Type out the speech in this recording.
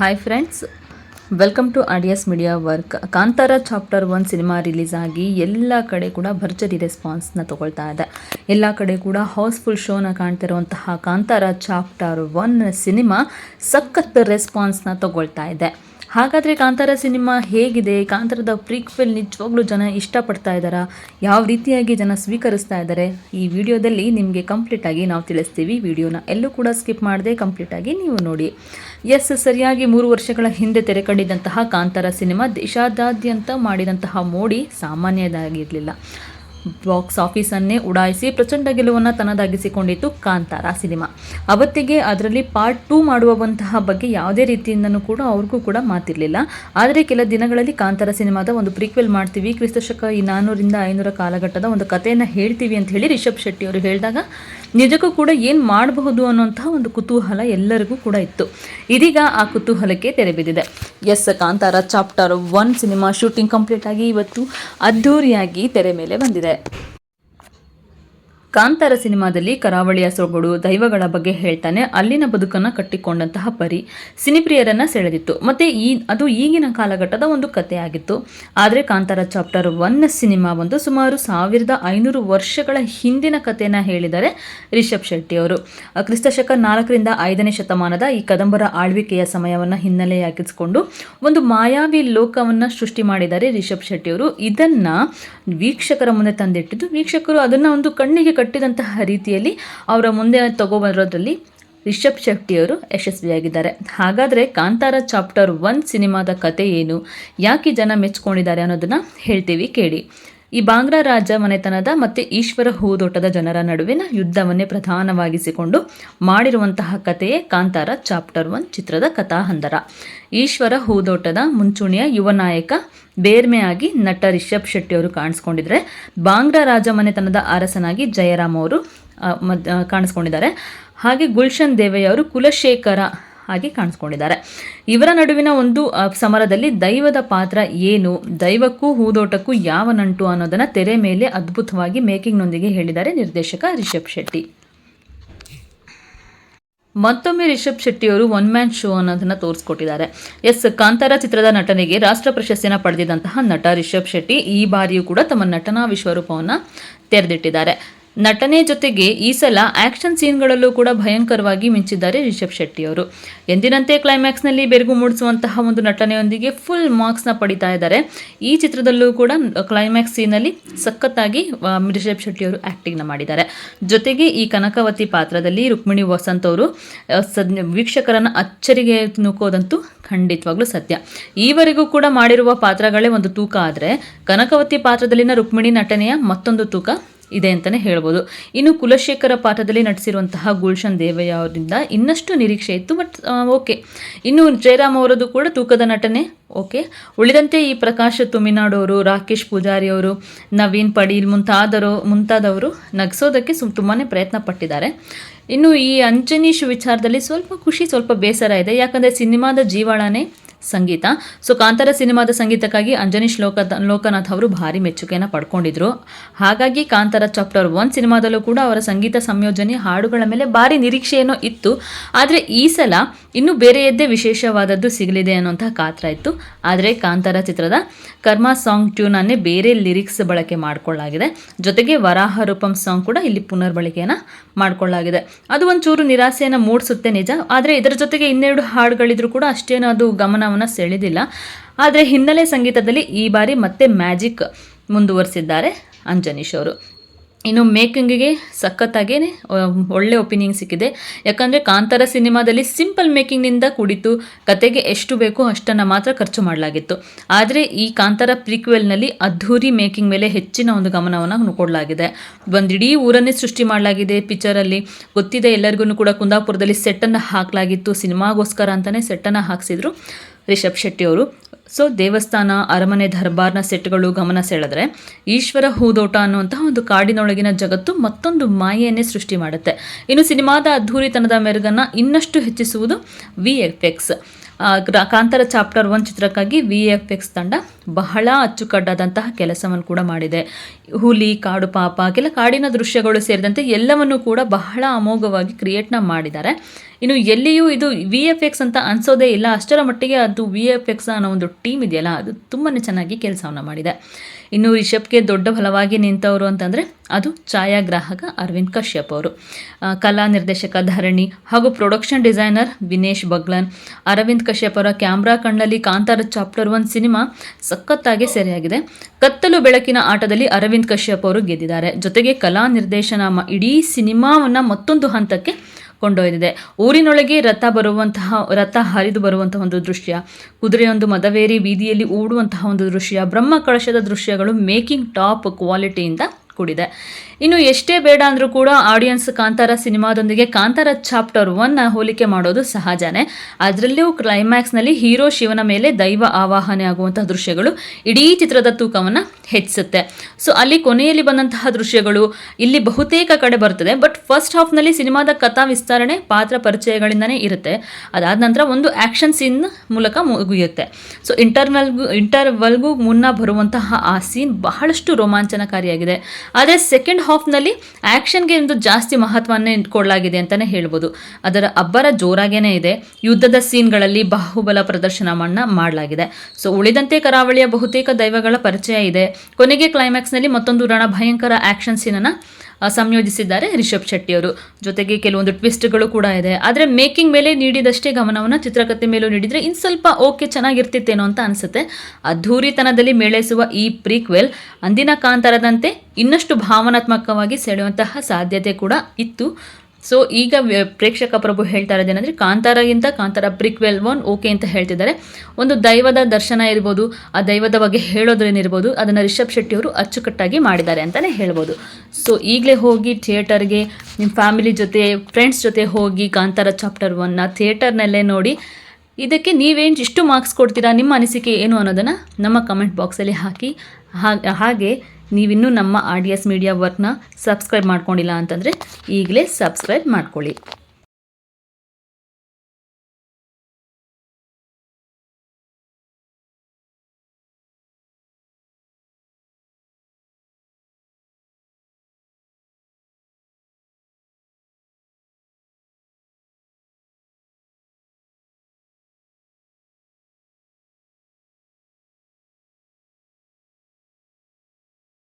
Hi friends welcome to R D S media work Kantara chapter one cinema release ಆಗಿ ಎಲ್ಲ ಕಡೆ ಕೂಡ ಭರ್ಜರಿ ರೆಸ್ಪಾನ್ಸ್ನ ತಗೊಳ್ತಾ ಇದೆ. ಎಲ್ಲ ಕಡೆ ಕೂಡ ಹೌಸ್ಫುಲ್ ಶೋನ ಕಾಣ್ತಿರುವಂತಹ ಕಾಂತಾರ ಚಾಪ್ಟರ್ ಒನ್ ಸಿನಿಮಾ ಸಖತ್ ರೆಸ್ಪಾನ್ಸ್ನ ತಗೊಳ್ತಾ ಇದೆ. ಹಾಗಾದರೆ ಕಾಂತಾರ ಸಿನಿಮಾ ಹೇಗಿದೆ? ಕಾಂತಾರದ ಪ್ರೀಕ್ವೆಲ್ ನಿಜವಾಗ್ಲೂ ಜನ ಇಷ್ಟಪಡ್ತಾ ಇದ್ದಾರಾ? ಯಾವ ರೀತಿಯಾಗಿ ಜನ ಸ್ವೀಕರಿಸ್ತಾ ಇದ್ದಾರೆ? ಈ ವಿಡಿಯೋದಲ್ಲಿ ನಿಮಗೆ ಕಂಪ್ಲೀಟಾಗಿ ನಾವು ತಿಳಿಸ್ತೀವಿ. ವಿಡಿಯೋನ ಎಲ್ಲೂ ಕೂಡ ಸ್ಕಿಪ್ ಮಾಡದೆ ಕಂಪ್ಲೀಟಾಗಿ ನೀವು ನೋಡಿ. ಎಸ್ ಸರಿಯಾಗಿ ಮೂರು ವರ್ಷಗಳ ಹಿಂದೆ ತೆರೆ ಕಂಡಿದ್ದಂತಹ ಕಾಂತಾರ ಸಿನಿಮಾ ದೇಶಾದ್ಯಂತ ಮಾಡಿದಂತಹ ಮೋಡಿ ಸಾಮಾನ್ಯದಾಗಿರಲಿಲ್ಲ. ಬಾಕ್ಸ್ ಆಫೀಸನ್ನೇ ಉಡಾಯಿಸಿ ಪ್ರಚಂಡ ಗೆಲುವನ್ನು ತನ್ನದಾಗಿಸಿಕೊಂಡಿತ್ತು ಕಾಂತಾರ ಸಿನಿಮಾ. ಅವತ್ತಿಗೆ ಅದರಲ್ಲಿ ಪಾರ್ಟ್ ಟೂ ಮಾಡುವಂತಹ ಬಗ್ಗೆ ಯಾವುದೇ ರೀತಿಯಿಂದನೂ ಕೂಡ ಅವ್ರಿಗೂ ಕೂಡ ಮಾತಿರಲಿಲ್ಲ. ಆದರೆ ಕೆಲ ದಿನಗಳಲ್ಲಿ ಕಾಂತಾರ ಸಿನಿಮಾದ ಒಂದು ಪ್ರೀಕ್ವೆಲ್ ಮಾಡ್ತೀವಿ. ಕ್ರಿಸ್ತಶಕ ಈ ನಾನ್ನೂರಿಂದ ಐನೂರ ಕಾಲಘಟ್ಟದ ಒಂದು ಕಥೆಯನ್ನು ಹೇಳ್ತೀವಿ ಅಂತ ಹೇಳಿ ರಿಷಬ್ ಶೆಟ್ಟಿ ಅವರು ಹೇಳಿದಾಗ ನಿಜಕ್ಕೂ ಕೂಡ ಏನು ಮಾಡಬಹುದು ಅನ್ನುವಂತಹ ಒಂದು ಕುತೂಹಲ ಎಲ್ಲರಿಗೂ ಕೂಡ ಇತ್ತು. ಇದೀಗ ಆ ಕುತೂಹಲಕ್ಕೆ ತೆರೆ ಬಿದ್ದಿದೆ. Yes Kantara chapter one cinema shooting complete ಆಗಿ ಇವತ್ತು ಅದ್ಧೂರಿಯಾಗಿ ತೆರೆ ಮೇಲೆ ಬಂದಿದೆ. ಕಾಂತಾರ ಸಿನಿಮಾದಲ್ಲಿ ಕರಾವಳಿಯ ಸೊಗಡು ದೈವಗಳ ಬಗ್ಗೆ ಹೇಳ್ತಾನೆ. ಅಲ್ಲಿನ ಬದುಕನ್ನು ಕಟ್ಟಿಕೊಂಡಂತಹ ಪರಿ ಸಿನಿಪ್ರಿಯರನ್ನ ಸೆಳೆದಿತ್ತು. ಮತ್ತೆ ಈ ಅದು ಈಗಿನ ಕಾಲಘಟ್ಟದ ಒಂದು ಕಥೆಯಾಗಿತ್ತು. ಆದರೆ ಕಾಂತಾರ ಚಾಪ್ಟರ್ ಒನ್ ಸಿನಿಮಾ ಒಂದು ಸುಮಾರು ಸಾವಿರದ ಐನೂರು ವರ್ಷಗಳ ಹಿಂದಿನ ಕಥೆಯನ್ನು ಹೇಳಿದ್ದಾರೆ ರಿಷಬ್ ಶೆಟ್ಟಿ ಅವರು. ಅಹ್, ಕ್ರಿಸ್ತಶಕ ನಾಲ್ಕರಿಂದ ಐದನೇ ಶತಮಾನದ ಈ ಕದಂಬರ ಆಳ್ವಿಕೆಯ ಸಮಯವನ್ನು ಹಿನ್ನೆಲೆಯಾಗಿಸಿಕೊಂಡು ಒಂದು ಮಾಯಾವಿ ಲೋಕವನ್ನು ಸೃಷ್ಟಿ ಮಾಡಿದ್ದಾರೆ ರಿಷಬ್ ಶೆಟ್ಟಿ ಅವರು. ಇದನ್ನ ವೀಕ್ಷಕರ ಮುಂದೆ ತಂದಿಟ್ಟಿದ್ದು ವೀಕ್ಷಕರು ಅದನ್ನ ಒಂದು ಕಣ್ಣಿಗೆ ಕಟ್ಟಿದಂತಹ ರೀತಿಯಲ್ಲಿ ಅವರ ಮುಂದೆ ತಗೊಬರೋದ್ರಲ್ಲಿ ರಿಷಬ್ ಶೆಟ್ಟಿಯವರು ಯಶಸ್ವಿಯಾಗಿದ್ದಾರೆ. ಹಾಗಾದರೆ ಕಾಂತಾರ ಚಾಪ್ಟರ್ ಒನ್ ಸಿನಿಮಾದ ಕತೆ ಏನು? ಯಾಕೆ ಜನ ಮೆಚ್ಕೊಂಡಿದ್ದಾರೆ ಅನ್ನೋದನ್ನ ಹೇಳ್ತೀವಿ ಕೇಳಿ. ಈ ಬಾಂಗ್ರಾ ರಾಜ ಮನೆತನದ ಮತ್ತು ಈಶ್ವರ ಹೂದೋಟದ ಜನರ ನಡುವಿನ ಯುದ್ಧವನ್ನೇ ಪ್ರಧಾನವಾಗಿಸಿಕೊಂಡು ಮಾಡಿರುವಂತಹ ಕಥೆಯೇ ಕಾಂತಾರ ಚಾಪ್ಟರ್ ಒನ್ ಚಿತ್ರದ ಕಥಾಹಂದರ. ಈಶ್ವರ ಹೂದೋಟದ ಮುಂಚೂಣಿಯ ಯುವ ನಾಯಕ ಬೇರ್ಮೆಯಾಗಿ ನಟ ರಿಷಬ್ ಶೆಟ್ಟಿ ಅವರು ಕಾಣಿಸ್ಕೊಂಡಿದ್ರೆ, ಬಾಂಗ್ರಾ ರಾಜ ಮನೆತನದ ಅರಸನಾಗಿ ಜಯರಾಮ್ ಅವರು ಕಾಣಿಸ್ಕೊಂಡಿದ್ದಾರೆ. ಹಾಗೆ ಗುಲ್ಶನ್ ದೇವಯ್ಯ ಅವರು ಕುಲಶೇಖರ ಆಗಿ ಕಾಣಿಸ್ಕೊಂಡಿದ್ದಾರೆ. ಇವರ ನಡುವಿನ ಒಂದು ಸಮರದಲ್ಲಿ ದೈವದ ಪಾತ್ರ ಏನು, ದೈವಕ್ಕೂ ಹೂದೋಟಕ್ಕೂ ಯಾವ ನಂಟು ಅನ್ನೋದನ್ನ ತೆರೆ ಮೇಲೆ ಅದ್ಭುತವಾಗಿ ಮೇಕಿಂಗ್ನೊಂದಿಗೆ ಹೇಳಿದ್ದಾರೆ ನಿರ್ದೇಶಕ ರಿಷಬ್ ಶೆಟ್ಟಿ. ಮತ್ತೊಮ್ಮೆ ರಿಷಬ್ ಶೆಟ್ಟಿಯವರು ಒನ್ ಮ್ಯಾನ್ ಶೋ ಅನ್ನೋದನ್ನ ತೋರಿಸ್ಕೊಟ್ಟಿದ್ದಾರೆ. ಎಸ್, ಕಾಂತಾರ ಚಿತ್ರದ ನಟನೆಗೆ ರಾಷ್ಟ್ರ ಪ್ರಶಸ್ತಿಯನ್ನು ಪಡೆದಿದ್ದಂತಹ ನಟ ರಿಷಬ್ ಶೆಟ್ಟಿ ಈ ಬಾರಿಯೂ ಕೂಡ ತಮ್ಮ ನಟನಾ ವಿಶ್ವರೂಪವನ್ನು ತೆರೆದಿಟ್ಟಿದ್ದಾರೆ. ನಟನೆ ಜೊತೆಗೆ ಈ ಸಲ ಆಕ್ಷನ್ ಸೀನ್ಗಳಲ್ಲೂ ಕೂಡ ಭಯಂಕರವಾಗಿ ಮಿಂಚಿದ್ದಾರೆ ರಿಷಬ್ ಶೆಟ್ಟಿಯವರು. ಎಂದಿನಂತೆ ಕ್ಲೈಮ್ಯಾಕ್ಸ್ನಲ್ಲಿ ಬೆರಗು ಮೂಡಿಸುವಂತಹ ಒಂದು ನಟನೆಯೊಂದಿಗೆ ಫುಲ್ ಮಾರ್ಕ್ಸ್ನ ಪಡಿತಾ ಇದ್ದಾರೆ. ಈ ಚಿತ್ರದಲ್ಲೂ ಕೂಡ ಕ್ಲೈಮ್ಯಾಕ್ಸ್ ಸೀನಲ್ಲಿ ಸಖತ್ತಾಗಿ ಶೆಟ್ಟಿ ರಿಷಬ್ ಶೆಟ್ಟಿಯವರು ಆ್ಯಕ್ಟಿಂಗ್ನ ಮಾಡಿದ್ದಾರೆ. ಜೊತೆಗೆ ಈ ಕನಕವತಿ ಪಾತ್ರದಲ್ಲಿ ರುಕ್ಮಿಣಿ ವಸಂತ್ ಅವರು ವೀಕ್ಷಕರನ್ನು ಅಚ್ಚರಿಗೆ ನೂಕೋದಂತೂ ಖಂಡಿತವಾಗ್ಲೂ ಸತ್ಯ. ಈವರೆಗೂ ಕೂಡ ಮಾಡಿರುವ ಪಾತ್ರಗಳೇ ಒಂದು ತೂಕ ಆದರೆ, ಕನಕವತಿ ಪಾತ್ರದಲ್ಲಿನ ರುಕ್ಮಿಣಿ ನಟನೆಯ ಮತ್ತೊಂದು ತೂಕ ಇದೆ ಅಂತಲೇ ಹೇಳ್ಬೋದು. ಇನ್ನು ಕುಲಶೇಖರ ಪಾಠದಲ್ಲಿ ನಟಿಸಿರುವಂತಹ ಗುಲ್ಶನ್ ದೇವಯ್ಯ ಅವರಿಂದ ಇನ್ನಷ್ಟು ನಿರೀಕ್ಷೆ ಇತ್ತು ಬಟ್ ಓಕೆ ಇನ್ನು ಜಯರಾಮ್ ಅವರದ್ದು ಕೂಡ ತೂಕದ ನಟನೆ ಓಕೆ ಉಳಿದಂತೆ ಈ ಪ್ರಕಾಶ್ ತುಮಿನಾಡು ಅವರು, ರಾಕೇಶ್ ಪೂಜಾರಿ ಅವರು, ನವೀನ್ ಪಡೀಲ್ ಮುಂತಾದರು, ಮುಂತಾದವರು ನಗಿಸೋದಕ್ಕೆ ಸು ತುಂಬಾ ಪ್ರಯತ್ನ ಪಟ್ಟಿದ್ದಾರೆ. ಇನ್ನು ಈ ಅಂಜನೀಶ್ ವಿಚಾರದಲ್ಲಿ ಸ್ವಲ್ಪ ಖುಷಿ, ಸ್ವಲ್ಪ ಬೇಸರ ಇದೆ. ಯಾಕಂದರೆ ಸಿನಿಮಾದ ಜೀವಾಳನೇ ಸಂಗೀತ. ಸೊ ಕಾಂತಾರ ಸಿನಿಮಾದ ಸಂಗೀತಕ್ಕಾಗಿ ಅಂಜನೀಶ್ ಲೋಕ ಲೋಕನಾಥ್ ಅವರು ಭಾರಿ ಮೆಚ್ಚುಗೆಯನ್ನು ಪಡ್ಕೊಂಡಿದ್ರು. ಹಾಗಾಗಿ ಕಾಂತಾರ ಚಾಪ್ಟರ್ ಒನ್ ಸಿನಿಮಾದಲ್ಲೂ ಕೂಡ ಅವರ ಸಂಗೀತ ಸಂಯೋಜನೆ ಹಾಡುಗಳ ಮೇಲೆ ಭಾರಿ ನಿರೀಕ್ಷೆಯನ್ನು ಇತ್ತು. ಆದರೆ ಈ ಸಲ ಇನ್ನೂ ಬೇರೆಯದ್ದೇ ವಿಶೇಷವಾದದ್ದು ಸಿಗಲಿದೆ ಅನ್ನುವಂತಹ ಕಾತ್ರ ಇತ್ತು. ಆದರೆ ಕಾಂತಾರ ಚಿತ್ರದ ಕರ್ಮ ಸಾಂಗ್ ಟ್ಯೂನನ್ನೇ ಬೇರೆ ಲಿರಿಕ್ಸ್ ಬಳಕೆ ಮಾಡಿಕೊಳ್ಳಲಾಗಿದೆ. ಜೊತೆಗೆ ವರಾಹ ರೂಪಂ ಸಾಂಗ್ ಕೂಡ ಇಲ್ಲಿ ಪುನರ್ಬಳಕೆಯನ್ನು ಮಾಡಿಕೊಳ್ಳಲಾಗಿದೆ. ಅದು ಒಂಚೂರು ನಿರಾಸೆಯನ್ನು ಮೂಡಿಸುತ್ತೆ ನಿಜ. ಆದರೆ ಇದರ ಜೊತೆಗೆ ಇನ್ನೆರಡು ಹಾಡುಗಳಿದ್ರು ಕೂಡ ಅಷ್ಟೇನು ಅದು ಗಮನವನ್ನು ಸೆಳೆದಿಲ್ಲ. ಆದರೆ ಹಿನ್ನೆಲೆ ಸಂಗೀತದಲ್ಲಿ ಈ ಬಾರಿ ಮತ್ತೆ ಮ್ಯಾಜಿಕ್ ಮುಂದುವರಿಸಿದ್ದಾರೆ ಅಂಜನೀಶ್ ಅವರು. ಇನ್ನು ಮೇಕಿಂಗಿಗೆ ಸಖತ್ತಾಗೇ ಒಳ್ಳೆ ಒಪಿನಿಯನ್ ಸಿಕ್ಕಿದೆ. ಯಾಕಂದರೆ ಕಾಂತಾರ ಸಿನಿಮಾದಲ್ಲಿ ಸಿಂಪಲ್ ಮೇಕಿಂಗ್ನಿಂದ ಕುಡಿತು ಕತೆಗೆ ಎಷ್ಟು ಬೇಕೋ ಅಷ್ಟನ್ನು ಮಾತ್ರ ಖರ್ಚು ಮಾಡಲಾಗಿತ್ತು. ಆದರೆ ಈ ಕಾಂತಾರ ಪ್ರೀಕ್ವೆಲ್ನಲ್ಲಿ ಅದ್ಧೂರಿ ಮೇಕಿಂಗ್ ಮೇಲೆ ಹೆಚ್ಚಿನ ಒಂದು ಗಮನವನ್ನು ಕೊಡಲಾಗಿದೆ. ಒಂದಿಡೀ ಊರನ್ನೇ ಸೃಷ್ಟಿ ಮಾಡಲಾಗಿದೆ ಪಿಕ್ಚರಲ್ಲಿ. ಗೊತ್ತಿದೆ ಎಲ್ಲರಿಗೂ ಕೂಡ ಕುಂದಾಪುರದಲ್ಲಿ ಸೆಟ್ಟನ್ನು ಹಾಕಲಾಗಿತ್ತು, ಸಿನಿಮಾಗೋಸ್ಕರ ಅಂತಲೇ ಸೆಟ್ಟನ್ನು ಹಾಕ್ಸಿದ್ರು. ರಿಷಬ್ ಶೆಟ್ಟಿ ಅವರು. ಸೊ ದೇವಸ್ಥಾನ, ಅರಮನೆ ದರ್ಬಾರ್ನ ಸೆಟ್ಗಳು ಗಮನ ಸೆಳೆದ್ರೆ ಈಶ್ವರ ಹೂದೋಟ ಅನ್ನುವಂತಹ ಒಂದು ಕಾಡಿನೊಳಗಿನ ಜಗತ್ತು ಮತ್ತೊಂದು ಮಾಯೆಯನ್ನೇ ಸೃಷ್ಟಿ ಮಾಡುತ್ತೆ. ಇನ್ನು ಸಿನಿಮಾದ ಅದ್ಧೂರಿತನದ ಮೆರುಗನ್ನು ಇನ್ನಷ್ಟು ಹೆಚ್ಚಿಸುವುದು V F X Kantara chapter one ಚಿತ್ರಕ್ಕಾಗಿ ವಿ ಎಫ್ ಎಕ್ಸ್ ತಂಡ ಬಹಳ ಅಚ್ಚುಕಟ್ಟಾದಂತಹ ಕೆಲಸವನ್ನು ಕೂಡ ಮಾಡಿದೆ. ಹುಲಿ, ಕಾಡು ಪಾಪ, ಕೆಲ ಕಾಡಿನ ದೃಶ್ಯಗಳು ಸೇರಿದಂತೆ ಎಲ್ಲವನ್ನು ಕೂಡ ಬಹಳ ಅಮೋಘವಾಗಿ ಕ್ರಿಯೇಟ್ನ ಮಾಡಿದ್ದಾರೆ. ಇನ್ನು ಎಲ್ಲಿಯೂ ಇದು ವಿ ಎಫ್ ಎಕ್ಸ್ ಅಂತ ಅನ್ಸೋದೇ ಇಲ್ಲ. ಅಷ್ಟರ ಮಟ್ಟಿಗೆ ಅದು ವಿ ಎಫ್ ಎಕ್ಸ್ ಅನ್ನೋ ಒಂದು ಟೀಮ್ ಇದೆಯಲ್ಲ, ಅದು ತುಂಬಾ ಚೆನ್ನಾಗಿ ಕೆಲಸವನ್ನು ಮಾಡಿದೆ. ಇನ್ನು ರಿಷಬ್ಗೆ ದೊಡ್ಡ ಫಲವಾಗಿ ನಿಂತವರು ಅಂತಂದರೆ ಅದು ಛಾಯಾಗ್ರಾಹಕ ಅರವಿಂದ್ ಕಶ್ಯಪ್ ಅವರು. ಕಲಾ ನಿರ್ದೇಶಕ ಧರಣಿ ಹಾಗೂ ಪ್ರೊಡಕ್ಷನ್ ಡಿಸೈನರ್ ವಿನೇಶ್ ಬಗ್ಲನ್, ಅರವಿಂದ್ ಕಶ್ಯಪ್ ಅವರ ಕ್ಯಾಮ್ರಾ ಕಣ್ಣಲ್ಲಿ ಕಾಂತಾರ ಚಾಪ್ಟರ್ ಒನ್ ಸಿನಿಮಾ ಸಖತ್ತಾಗಿ ಸೆರೆಯಾಗಿದೆ. ಕತ್ತಲು ಬೆಳಕಿನ ಆಟದಲ್ಲಿ ಅರವಿಂದ್ ಕಶ್ಯಪ್ ಅವರು ಗೆದ್ದಿದ್ದಾರೆ. ಜೊತೆಗೆ ಕಲಾ ನಿರ್ದೇಶನ ಇಡೀ ಸಿನಿಮಾವನ್ನು ಮತ್ತೊಂದು ಹಂತಕ್ಕೆ ಕೊಂಡೊಯ್ದಿದೆ. ಊರಿನೊಳಗೆ ರಥ ಬರುವಂತಹ, ರಥ ಹರಿದು ಬರುವಂತಹ ಒಂದು ದೃಶ್ಯ. ಕುದುರೆಯೊಂದು ಮದವೇರಿ ಬೀದಿಯಲ್ಲಿ ಓಡುವಂತಹ ಒಂದು ದೃಶ್ಯ. ಬ್ರಹ್ಮ ಕಳಶದ ದೃಶ್ಯಗಳು ಮೇಕಿಂಗ್ ಟಾಪ್ ಕ್ವಾಲಿಟಿಯಿಂದ ಕೂಡಿದೆ. ಇನ್ನು ಎಷ್ಟೇ ಬೇಡ ಅಂದರೂ ಕೂಡ ಆಡಿಯನ್ಸ್ ಕಾಂತಾರ ಸಿನಿಮಾದೊಂದಿಗೆ ಕಾಂತಾರ ಚಾಪ್ಟರ್ ಒನ್ ಹೋಲಿಕೆ ಮಾಡೋದು ಸಹಜನೇ. ಅದರಲ್ಲೂ ಕ್ಲೈಮ್ಯಾಕ್ಸ್ನಲ್ಲಿ ಹೀರೋ ಶಿವನ ಮೇಲೆ ದೈವ ಆವಾಹನೆ ಆಗುವಂತಹ ದೃಶ್ಯಗಳು ಇಡೀ ಚಿತ್ರದ ತೂಕವನ್ನು ಹೆಚ್ಚಿಸುತ್ತೆ. ಸೊ ಅಲ್ಲಿ ಕೊನೆಯಲ್ಲಿ ಬಂದಂತಹ ದೃಶ್ಯಗಳು ಇಲ್ಲಿ ಬಹುತೇಕ ಕಡೆ ಬರ್ತದೆ. ಬಟ್ ಫಸ್ಟ್ ಹಾಫ್ನಲ್ಲಿ ಸಿನಿಮಾದ ಕಥಾ ವಿಸ್ತರಣೆ ಪಾತ್ರ ಪರಿಚಯಗಳಿಂದನೇ ಇರುತ್ತೆ. ಅದಾದ ನಂತರ ಒಂದು ಆ್ಯಕ್ಷನ್ ಸೀನ್ ಮೂಲಕ ಮುಗಿಯುತ್ತೆ. ಸೊ ಇಂಟರ್ವಲ್ಗೂ ಇಂಟರ್ವಲ್ಗೂ ಮುನ್ನ ಬರುವಂತಹ ಆ ಸೀನ್ ಬಹಳಷ್ಟು ರೋಮಾಂಚನಕಾರಿಯಾಗಿದೆ. ಆದರೆ ಸೆಕೆಂಡ್ ಹಾಫ್ನಲ್ಲಿ ಆ್ಯಕ್ಷನ್ಗೆ ಒಂದು ಜಾಸ್ತಿ ಮಹತ್ವವನ್ನೇ ಇಟ್ಕೊಳ್ಳಲಾಗಿದೆ ಅಂತಲೇ ಹೇಳ್ಬೋದು. ಅದರ ಅಬ್ಬರ ಜೋರಾಗೇನೇ ಇದೆ. ಯುದ್ಧದ ಸೀನ್ಗಳಲ್ಲಿ ಬಾಹುಬಲ ಪ್ರದರ್ಶನವನ್ನು ಮಾಡಲಾಗಿದೆ. ಸೊ, ಉಳಿದಂತೆ ಕರಾವಳಿಯ ಬಹುತೇಕ ದೈವಗಳ ಪರಿಚಯ ಇದೆ. ಕೊನೆಗೆ ಕ್ಲೈಮ್ಯಾಕ್ಸ್ನಲ್ಲಿ ಮತ್ತೊಂದು ರಣ ಭಯಂಕರ ಆ್ಯಕ್ಷನ್ ಸೀನನ್ನು ಸಂಯೋಜಿಸಿದ್ದಾರೆ ರಿಷಬ್ ಶೆಟ್ಟಿಯವರು. ಜೊತೆಗೆ ಕೆಲವೊಂದು ಟ್ವಿಸ್ಟ್ಗಳು ಕೂಡ ಇದೆ. ಆದರೆ ಮೇಕಿಂಗ್ ಮೇಲೆ ನೀಡಿದಷ್ಟೇ ಗಮನವನ್ನು ಚಿತ್ರಕಥೆ ಮೇಲೂ ನೀಡಿದರೆ ಇನ್ನು ಸ್ವಲ್ಪ ಓಕೆ ಚೆನ್ನಾಗಿರ್ತಿತ್ತೇನೋ ಅಂತ ಅನಿಸುತ್ತೆ. ಅದ್ಧೂರಿತನದಲ್ಲಿ ಮೇಳೈಸುವ ಈ ಪ್ರೀಕ್ವೆಲ್ ಅಂದಿನ ಕಾಂತಾರದಂತೆ ಇನ್ನಷ್ಟು ಭಾವನಾತ್ಮಕವಾಗಿ ಸೆಳೆಯುವಂತಹ ಸಾಧ್ಯತೆ ಕೂಡ ಇತ್ತು. ಸೊ ಈಗ ಪ್ರೇಕ್ಷಕ ಪ್ರಭು ಹೇಳ್ತಾ ಇರೋದೇನೆಂದರೆ ಕಾಂತಾರಗಿಂತ ಕಾಂತಾರ ಪ್ರಿಕ್ವೆಲ್ ಒನ್ ಓಕೆ ಅಂತ ಹೇಳ್ತಿದ್ದಾರೆ. ಒಂದು ದೈವದ ದರ್ಶನ ಇರ್ಬೋದು, ಆ ದೈವದ ಬಗ್ಗೆ ಹೇಳೋದ್ರೇನಿರ್ಬೋದು ಅದನ್ನು ರಿಷಬ್ ಶೆಟ್ಟಿಯವರು ಅಚ್ಚುಕಟ್ಟಾಗಿ ಮಾಡಿದ್ದಾರೆ ಅಂತಲೇ ಹೇಳ್ಬೋದು. ಸೊ ಈಗಲೇ ಹೋಗಿ ಥಿಯೇಟರ್ಗೆ ನಿಮ್ಮ ಫ್ಯಾಮಿಲಿ ಜೊತೆ, ಫ್ರೆಂಡ್ಸ್ ಜೊತೆ ಹೋಗಿ ಕಾಂತಾರ ಚಾಪ್ಟರ್ ಒನ್ನ ಥಿಯೇಟರ್ನಲ್ಲೇ ನೋಡಿ, ಇದಕ್ಕೆ ನೀವೇನು ಇಷ್ಟು ಮಾರ್ಕ್ಸ್ ಕೊಡ್ತೀರಾ, ನಿಮ್ಮ ಅನಿಸಿಕೆ ಏನು ಅನ್ನೋದನ್ನು ನಮ್ಮ ಕಮೆಂಟ್ ಬಾಕ್ಸಲ್ಲಿ ಹಾಕಿ ಹಾಗೆ ನೀವಿನ್ನೂ ನಮ್ಮ ಆರ್ ಡಿ ಎಸ್ ಮೀಡಿಯಾ ವರ್ಕ್ನ ಸಬ್ಸ್ಕ್ರೈಬ್ ಮಾಡ್ಕೊಂಡಿಲ್ಲ ಅಂತಂದರೆ ಈಗಲೇ ಸಬ್ಸ್ಕ್ರೈಬ್ ಮಾಡ್ಕೊಳ್ಳಿ.